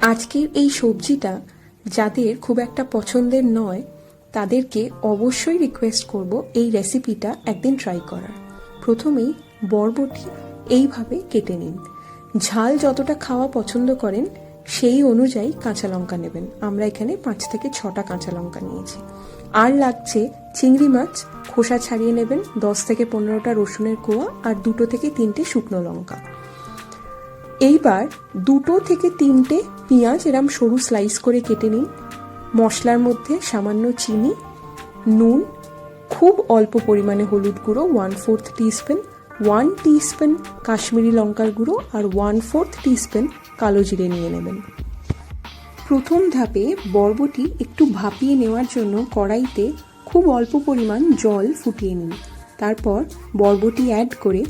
আজকের এই সবজিটা যাদের খুব একটা পছন্দের নয়, তাদেরকে অবশ্যই রিকোয়েস্ট করব এই রেসিপিটা একদিন ট্রাই করার। প্রথমেই বরবটি এইভাবে কেটে নিন। ঝাল যতটা খাওয়া পছন্দ করেন, সেই অনুযায়ী কাঁচা লঙ্কা নেবেন। আমরা এখানে পাঁচ থেকে ছটা কাঁচা লঙ্কা নিয়েছি। আর লাগছে চিংড়ি মাছ, খোসা ছাড়িয়ে নেবেন দশ থেকে পনেরোটা রসুনের কোয়া আর দুটো থেকে তিনটে শুকনো লঙ্কা। এইবার দুটো থেকে তিনটে পেঁয়াজ এরম সরু স্লাইস করে কেটে নিন। মশলার মধ্যে সামান্য চিনি, নুন, খুব অল্প পরিমাণে হলুদ গুঁড়ো one fourth teaspoon one teaspoon Kashmiri লঙ্কার গুঁড়ো আর ওয়ান ফোর্থ টিস্পুন কালো জিরে নিয়ে নেবেন। প্রথম ধাপে বরবটি একটু ভাপিয়ে নেওয়ার জন্য কড়াইতে খুব অল্প পরিমাণ জল ফুটিয়ে নিন। তারপর বরবটি অ্যাড করে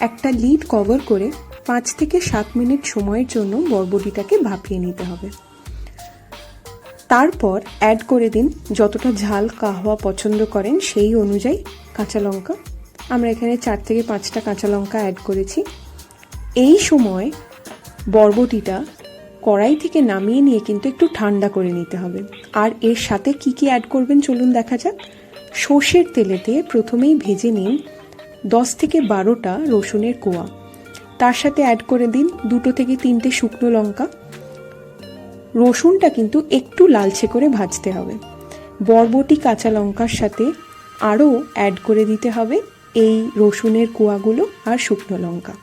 একটা লিড কভার করে পাঁচ থেকে সাত মিনিট সময়ের জন্য বরবটিটাকে ভাপিয়ে নিতে হবে। তারপর অ্যাড করে দিন যতটা ঝাল কাহওয়া পছন্দ করেন সেই অনুযায়ী কাঁচা লঙ্কা। আমরা এখানে চার থেকে পাঁচটা কাঁচা লঙ্কা অ্যাড করেছি। এই সময় বরবটিটা কড়াই থেকে নামিয়ে নিয়ে কিন্তু একটু ঠান্ডা করে নিতে হবে। আর এর সাথে কি কি অ্যাড করবেন চলুন দেখা যাক। সর্ষের তেলেতে প্রথমেই ভেজে নিন দশ থেকে বারোটা রসুনের কোয়া। তার সাথে অ্যাড করে দিন দুটো থেকে তিনটে শুকনো লঙ্কা। রসুনটা কিন্তু একটু লালচে করে ভাজতে হবে। বরবটি কাঁচা লঙ্কার সাথে আরও অ্যাড করে দিতে হবে এই রসুনের কোয়াগুলো আর শুকনো লঙ্কা।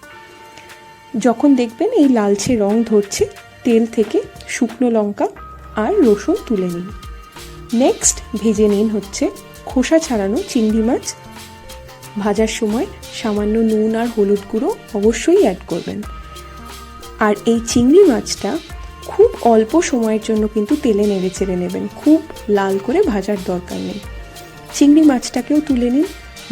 যখন দেখবেন এই লালচে রং ধরছে, তেল থেকে শুকনো লঙ্কা আর রসুন তুলে নিন। নেক্সট ভেজে নিন হচ্ছে খোসা ছাড়ানো চিংড়ি মাছ ভাজার সময় সামান্য নুন আর হলুদ গুঁড়ো অবশ্যই অ্যাড করবেন। আর এই চিংড়ি মাছটা খুব অল্প সময়ের জন্য কিন্তু তেলে নেড়ে চেড়ে নেবেন। খুব লাল করে ভাজার দরকার নেই। চিংড়ি মাছটাকেও তুলে নিন।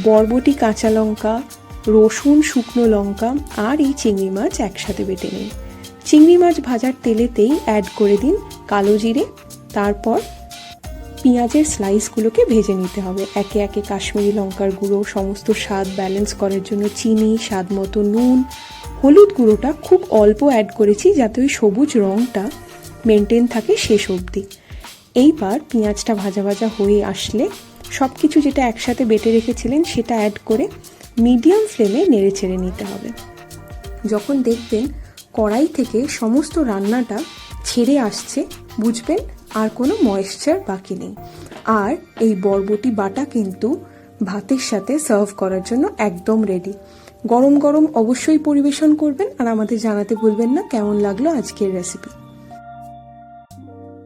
বরবটি, কাঁচা লঙ্কা, রসুন, শুকনো লঙ্কা আর এই চিংড়ি মাছ একসাথে বেটে নিন। চিংড়ি মাছ ভাজার তেলেতেই অ্যাড করে দিন কালো জিরে, তারপর পেঁয়াজের স্লাইসগুলোকে ভেজে নিতে হবে। একে একে কাশ্মীরি লঙ্কার গুঁড়ো, সমস্ত স্বাদ ব্যালেন্স করার জন্য চিনি, স্বাদ মতো নুন, হলুদ গুঁড়োটা খুব অল্প অ্যাড করেছি যাতে ওই সবুজ রঙটা মেনটেন থাকে শেষ অবধি। এইবার পেঁয়াজটা ভাজা ভাজা হয়ে আসলে সব কিছু যেটা একসাথে বেটে রেখেছিলেন সেটা অ্যাড করে মিডিয়াম ফ্লেমে নেড়ে ছেড়ে নিতে হবে। যখন দেখবেন কড়াই থেকে সমস্ত রান্নাটা ছেড়ে আসছে, বুঝবেন? আর কোনো ময়েশ্চার বাকি নেই। আর এই বরবটি বাটা কিন্তু ভাতের সাথে সার্ভ করার জন্য একদম রেডি গরম গরম অবশ্যই পরিবেশন করবেন আর আমাদের জানাতে ভুলবেন না কেমন লাগল আজকের রেসিপি